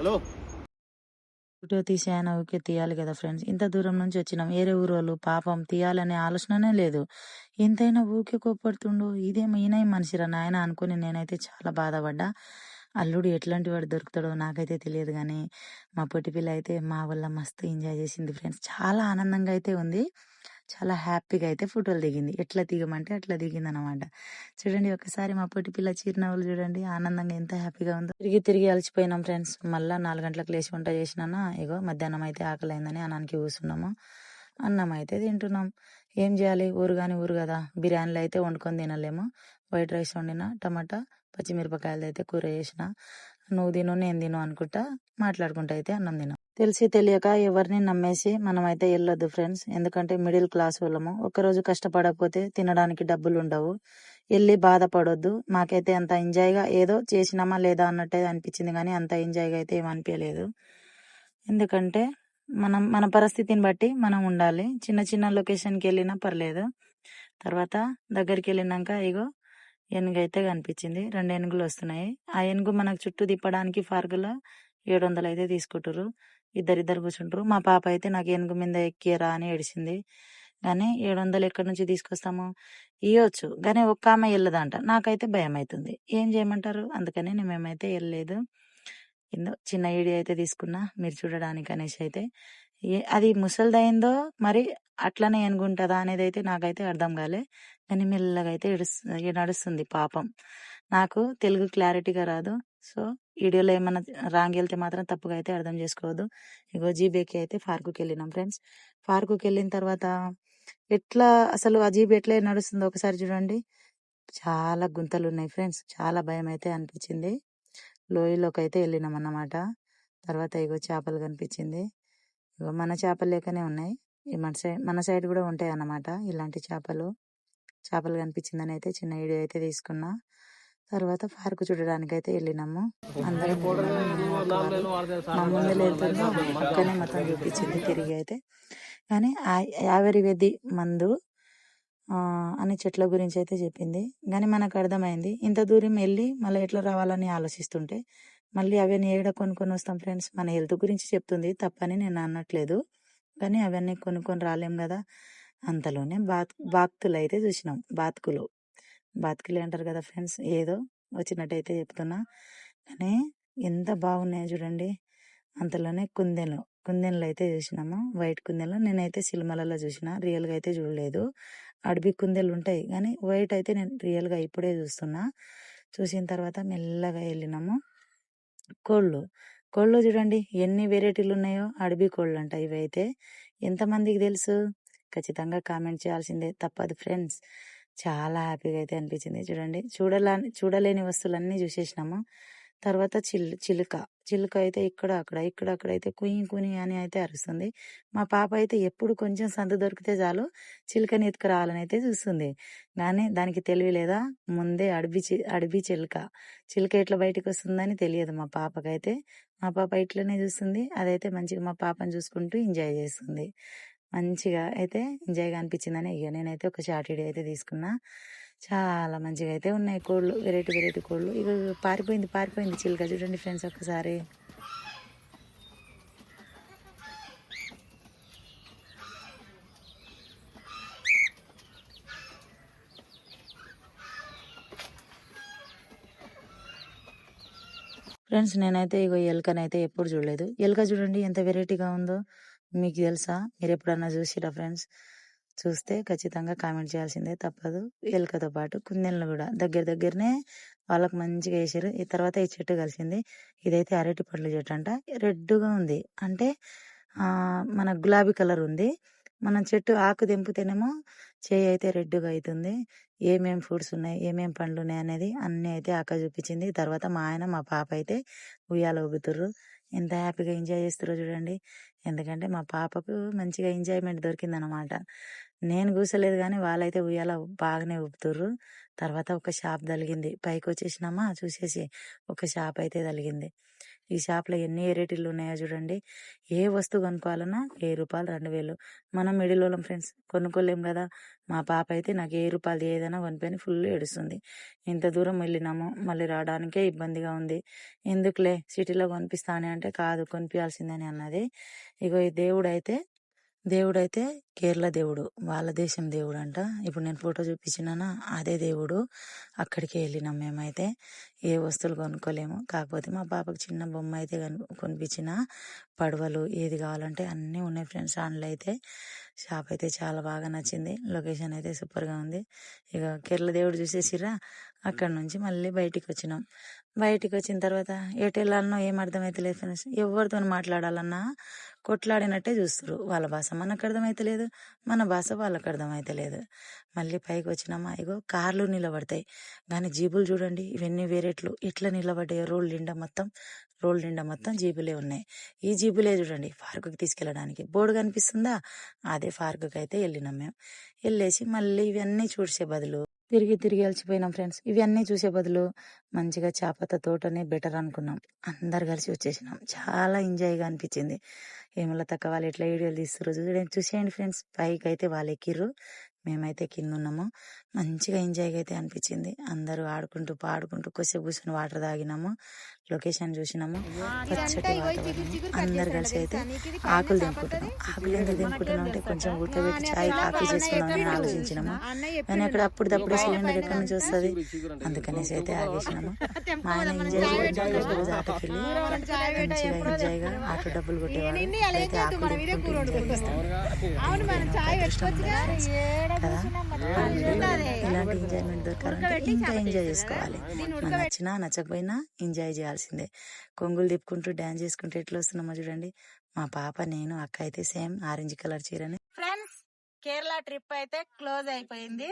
Hello. Photo తీసే ఆయన okay తీయాలి కదా ఫ్రెండ్స్. ఇంత దూరం నుంచి వచ్చినాం. వేరే ఊరు వాళ్ళు పాపం తీయాలనే ఆలోచననే లేదు. ఎంతైనా ఊకే కోపడుతుండు ఇదేమో ఈయన మనిషిరా నాయన అనుకుని నేనైతే చాలా బాధపడ్డా. అల్లుడు ఎట్లాంటి వాడు దొరుకుతాడో నాకైతే తెలియదు కానీ మా పొట్టి పిల్ల అయితే మా వల్ల మస్తు ఎంజాయ్ చేసింది ఫ్రెండ్స్. చాలా ఆనందంగా అయితే ఉంది. చాలా హ్యాపీగా అయితే ఫోటోలు దిగింది. ఎట్లా దిగమంటే అట్లా దిగింది అనమాట చూడండి ఒకసారి మా పొట్టి పిల్ల చిరునవ్వులు చూడండి. ఆనందంగా ఎంత హ్యాపీగా ఉందో. తిరిగి తిరిగి అలసిపోయినాం ఫ్రెండ్స్. మళ్ళీ నాలుగు గంటలకు లేచి వంట చేసినానా? ఇగో మధ్యాహ్నం అయితే ఆకలి అయిందని అన్నానికి కూర్చున్నాము అన్నం అయితే తింటున్నాం. ఏం చేయాలి? ఊరు కానీ ఊరు కదా. బిర్యానీలు అయితే వండుకొని తినలేము. వైట్ రైస్ వండిన టమాటా పచ్చిమిరపకాయలు అయితే కూర చేసిన. నువ్వు తిను నేను తిను అనుకుంటా మాట్లాడుకుంటా అయితే అన్నం తిన్నాం తెలిసి తెలియక ఎవరిని నమ్మేసి మనమైతే వెళ్ళొద్దు ఫ్రెండ్స్. ఎందుకంటే మిడిల్ క్లాస్ వాళ్ళము. ఒక్కరోజు కష్టపడకపోతే తినడానికి డబ్బులు ఉండవు. వెళ్ళి బాధపడొద్దు. మాకైతే అంత ఎంజాయ్గా ఏదో చేసినామా లేదా అన్నట్టే అనిపించింది కానీ అంత ఎంజాయ్గా అయితే ఏమనిపించలేదు అనిపించలేదు. ఎందుకంటే మనం మన పరిస్థితిని బట్టి మనం ఉండాలి. చిన్న చిన్న లొకేషన్కి వెళ్ళినా పర్లేదు. తర్వాత దగ్గరికి వెళ్ళినాక ఇగో ఏనుగు అయితే కనిపించింది. రెండు ఏనుగులు వస్తున్నాయి. ఆ ఏనుగు మనకు చుట్టూ తిప్పడానికి ఫార్గులో ఏడు వందలు అయితే తీసుకుంటారు ఇద్దరిద్దరు కూర్చుంటారు మా పాప అయితే నాకు ఏనుగు మీద ఎక్కియరా అని ఏడిచింది కానీ ఏడు వందలు ఎక్కడి నుంచి తీసుకొస్తాము? ఇవ్వచ్చు కానీ ఒక్క ఆమె వెళ్ళదంట నాకైతే భయం అవుతుంది ఏం చేయమంటారు? అందుకని నేను మేమైతే వెళ్ళలేదు ఏందో చిన్న ఏడి అయితే తీసుకున్నా. మీరు చూడడానికి అనేసి అయితే. అది ముసలిదైందో మరి అట్లనే అనుకుంటుందా అనేది అయితే నాకైతే అర్థం కాలే. కానీ మెల్లగా అయితే ఏడుస్తు నడుస్తుంది పాపం. నాకు తెలుగు క్లారిటీగా రాదు. సో వీడియోలో ఏమైనా రాంగ్ వెళ్తే మాత్రం తప్పుగా అయితే అర్థం చేసుకోవద్దు. ఇగో జీబేకి అయితే పార్కుకి వెళ్ళినాం ఫ్రెండ్స్. పార్కుకి వెళ్ళిన తర్వాత ఎట్లా అసలు ఆ జీబీ ఎట్లా నడుస్తుందో ఒకసారి చూడండి. చాలా గుంతలు ఉన్నాయి ఫ్రెండ్స్. చాలా భయం అయితే అనిపించింది. లోయలోకి అయితే వెళ్ళినాం అన్నమాట. తర్వాత ఇగో చేపలు కనిపించింది. ఇగో మన చేపలు లేకనే ఉన్నాయి. ఈ మన సైడ్ మన సైడ్ కూడా ఉంటాయి అన్నమాట ఇలాంటి చేపలు. చేపలు కనిపించిందని అయితే చిన్న వీడియో అయితే తీసుకున్నా. తర్వాత పార్కు చూడడానికి అయితే వెళ్ళినాము. అందరం మా ముందు వెళ్తుందో పక్కనే మొత్తం చూపించింది తిరిగి అయితే. కానీ ఆయుర్వేది మందు అని చెట్ల గురించి అయితే చెప్పింది. కానీ మనకు అర్థమైంది ఇంత దూరం వెళ్ళి మళ్ళీ ఎట్లా రావాలని ఆలోచిస్తుంటే మళ్ళీ అవన్నీ ఏడ కొనుక్కొని వస్తాం ఫ్రెండ్స్ మన హెల్త్ గురించి చెప్తుంది తప్పని నేను అనట్లేదు. కానీ అవన్నీ కొనుక్కొని రాలేం కదా అంతలోనే బాత్ బాక్తులు అయితే చూసినాం బాతుకులు. బాతుకులు అంటారు కదా ఫ్రెండ్స్. ఏదో వచ్చినట్టయితే చెప్తున్నా. కానీ ఎంత బాగున్నాయో చూడండి. అంతలోనే కుందెలు. కుందెన్లు అయితే చూసినాము? వైట్ కుందెలు. నేనైతే సినిమాలలో చూసిన. రియల్గా అయితే చూడలేదు. అడవి కుందెలు ఉంటాయి. కానీ వైట్ అయితే నేను రియల్గా ఇప్పుడే చూస్తున్నా. చూసిన తర్వాత మెల్లగా వెళ్ళినాము. కోళ్ళు. కోళ్ళు చూడండి. ఎన్ని వెరైటీలు ఉన్నాయో అడవి కోళ్ళు అంట ఇవైతే. ఎంతమందికి తెలుసు? ఖచ్చితంగా కామెంట్ చేయాల్సిందే. తప్పదు ఫ్రెండ్స్. చాలా హ్యాపీగా అయితే అనిపించింది. చూడండి చూడలా చూడలేని వస్తువులన్నీ చూసేసినాము. తర్వాత చిల్ చిలుక చిలుక అయితే ఇక్కడ అక్కడ ఇక్కడ అక్కడ అయితే కుయి కుని అని అయితే అరుస్తుంది. మా పాప అయితే ఎప్పుడు కొంచెం సందు దొరికితే చాలు చిలుకని ఎత్తుకురావాలని అయితే చూస్తుంది. కానీ దానికి తెలివి లేదా? ముందే అడిబి అడిబి చిలుక చిలుక ఎట్లా బయటకు వస్తుందని తెలియదు మా పాపకైతే. మా పాప ఇట్లనే చూస్తుంది. అదైతే మంచిగా మా పాపని చూసుకుంటూ ఎంజాయ్ చేస్తుంది. మంచిగా అయితే ఎంజాయ్గా అనిపించిందని ఇక నేనైతే ఒక షార్టీడీ అయితే తీసుకున్నా. చాలా మంచిగా అయితే ఉన్నాయి కోళ్ళు వెరైటీ వెరైటీ కోళ్ళు. ఇక పారిపోయింది పారిపోయింది చిలుక. చూడండి ఫ్రెండ్స్ ఒక్కసారి. ఫ్రెండ్స్ నేనైతే ఇగో ఎలుకనైతే ఎప్పుడు చూడలేదు. ఎలుక చూడండి ఎంత వెరైటీగా ఉందో. మీకు తెలుసా? మీరు ఎప్పుడన్నా చూసిరా ఫ్రెండ్స్? చూస్తే ఖచ్చితంగా కామెంట్ చేయాల్సిందే తప్పదు. ఎలుకతో పాటు కుందెలను కూడా దగ్గర దగ్గరనే వాళ్ళకి మంచిగా వేసారు. ఈ తర్వాత ఈ చెట్టు కలిసింది. ఇదైతే అరటి పండ్ల చెట్టు అంట. రెడ్గా ఉంది. అంటే మన గులాబీ కలర్ ఉంది. మనం చెట్టు ఆకు తెంపితేనేమో చేయి అయితే రెడ్గా అవుతుంది ఏమేం ఫ్రూట్స్ ఉన్నాయి? ఏమేం పండ్లు ఉన్నాయి? అనేది అన్నీ అయితే ఆక చూపించింది. తర్వాత మా ఆయన మా పాప అయితే ఉయ్యాల ఊగుతుర్రు. ఎంత హ్యాపీగా ఎంజాయ్ చేస్తారో చూడండి. ఎందుకంటే మా పాపకు మంచిగా ఎంజాయ్మెంట్ దొరికిందనమాట నేను కూసలేదు కానీ వాళ్ళైతే ఉయ్యాల బాగానే ఊపుతుర్రు. తర్వాత ఒక షాప్ తలిగింది పైకి వచ్చేసినామా చూసేసి ఒక షాప్ అయితే తలిగింది ఈ షాప్లో ఎన్ని వెరైటీలు ఉన్నాయో చూడండి. ఏ వస్తువు కొనుక్కోవాలన్నా ఏ రూపాయలు రెండు వేలు. మనం మిడిల్ వాళ్ళం ఫ్రెండ్స్ కొనుక్కోలేం కదా. మా పాప అయితే నాకు ఏ రూపాయలు ఏదైనా కొనిపోయి ఫుల్ ఏడుస్తుంది. ఇంత దూరం వెళ్ళినాము మళ్ళీ రావడానికే ఇబ్బందిగా ఉంది. ఎందుకులే సిటీలో కొనిపిస్తానే అంటే కాదు కొనిపించాల్సిందని అన్నది. ఇగో ఈ దేవుడైతే దేవుడైతే కేరళ దేవుడు వాళ్ళ దేశం దేవుడు అంట ఇప్పుడు నేను ఫోటో చూపించినానా? అదే దేవుడు. అక్కడికి వెళ్ళినాం మేమైతే. ఏ వస్తువులు కొనుక్కోలేము. కాకపోతే మా పాపకు చిన్న బొమ్మ అయితే కొనిపించిన. పడవలు ఏది కావాలంటే అన్నీ ఉన్నాయి ఫ్రెండ్స్. అందులో అయితే షాప్ అయితే చాలా బాగా నచ్చింది. లొకేషన్ అయితే సూపర్గా ఉంది. ఇక కేరళ దేవుడు చూసేసిరా అక్కడ నుంచి మళ్ళీ బయటికి వచ్చినాం. బయటికి వచ్చిన తర్వాత ఎటు వెళ్ళాలనో ఏం అర్థమైతలేదు ఫ్రెండ్స్. ఎవరితో మాట్లాడాలన్నా కొట్లాడినట్టే చూస్తారు వాళ్ళ భాష మనకు అర్థమైతలేదు. మన భాష వాళ్ళకి అర్థమైతలేదు మళ్ళీ పైకి వచ్చినామా ఇగో కార్లు నిలబడతాయి. కానీ జీబులు చూడండి ఇవన్నీ వేరేట్లు. ఎట్లా నిలబడ్డాయో రోడ్లు నిండా మొత్తం రోడ్లు నిండా మొత్తం జీబులే ఉన్నాయి. ఈ జీబులే చూడండి పార్కుకి తీసుకెళ్ళడానికి. బోర్డు కనిపిస్తుందా? అదే పార్కుకి అయితే వెళ్ళినాం మేము వెళ్ళేసి మళ్ళీ ఇవన్నీ చూసే బదులు తిరిగి తిరిగి అలసిపోయినాం ఫ్రెండ్స్. ఇవన్నీ చూసే బదులు మంచిగా చేపత తోటనే బెటర్ అనుకున్నాం. అందరు కలిసి వచ్చేసినాం. చాలా ఎంజాయ్గా అనిపించింది. ఏమల తక్క వాళ్ళు ఎట్లా వీడియోలు తీస్తారు చూడండి. చూసేయండి ఫ్రెండ్స్. పైకి అయితే వాళ్ళు ఎక్కిర్రు. మేమైతే కింద ఉన్నాము. మంచిగా ఎంజాయ్గా అయితే అనిపించింది. అందరూ ఆడుకుంటూ పాడుకుంటూ కొద్దిసేపు కూర్చొని వాటర్ తాగినాము. లొకేషన్ చూసినాము. పచ్చటి వాతావరణం. అందరు కలిసి అయితే ఆకులు దింపుకుంటున్నాం ఆకులు ఎందుకు దింపుకుంటున్నాం అంటే కొంచెం ఉడకబెట్టి చాయ్ కాఫీ చేసుకుందామని ఆలోచించినాము. కానీ అక్కడ అప్పుడప్పుడే సిలిండర్ ఎక్కడి నుంచి వస్తుంది అందుకనేసి అయితే ఆగేసినాము మా ఆయన ఎంజాయ్ చేయడానికి రోజు ఆటోకి వెళ్ళి మంచిగా ఎంజాయ్గా ఆటో డబ్బులు కొట్టేవాడు అయితే ఆకులు ఎంజాయ్ ఇలాంటి ఎంజాయ్మెంట్ దొరకాలంటే ఇంకా ఎంజాయ్ చేసుకోవాలి నచ్చినా నచ్చకపోయినా ఎంజాయ్ చేయాల్సిందే. కొంగులు తిప్పుకుంటూ డాన్స్ చేసుకుంటూ ఎట్లా వస్తున్నామో చూడండి. మా పాప నేను అక్క అయితే సేమ్ ఆరెంజ్ కలర్ చీరని. ఫ్రెండ్స్ కేరళ ట్రిప్ అయితే క్లోజ్ అయిపోయింది.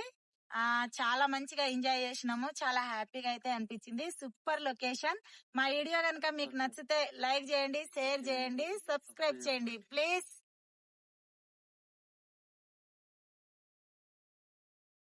ఆ చాలా మంచిగా ఎంజాయ్ చేసినాము. చాలా హ్యాపీగా అయితే అనిపించింది. Super location. మా వీడియో కనుక మీకు నచ్చితే లైక్ చేయండి షేర్ చేయండి సబ్స్క్రైబ్ చేయండి. ప్లీజ్.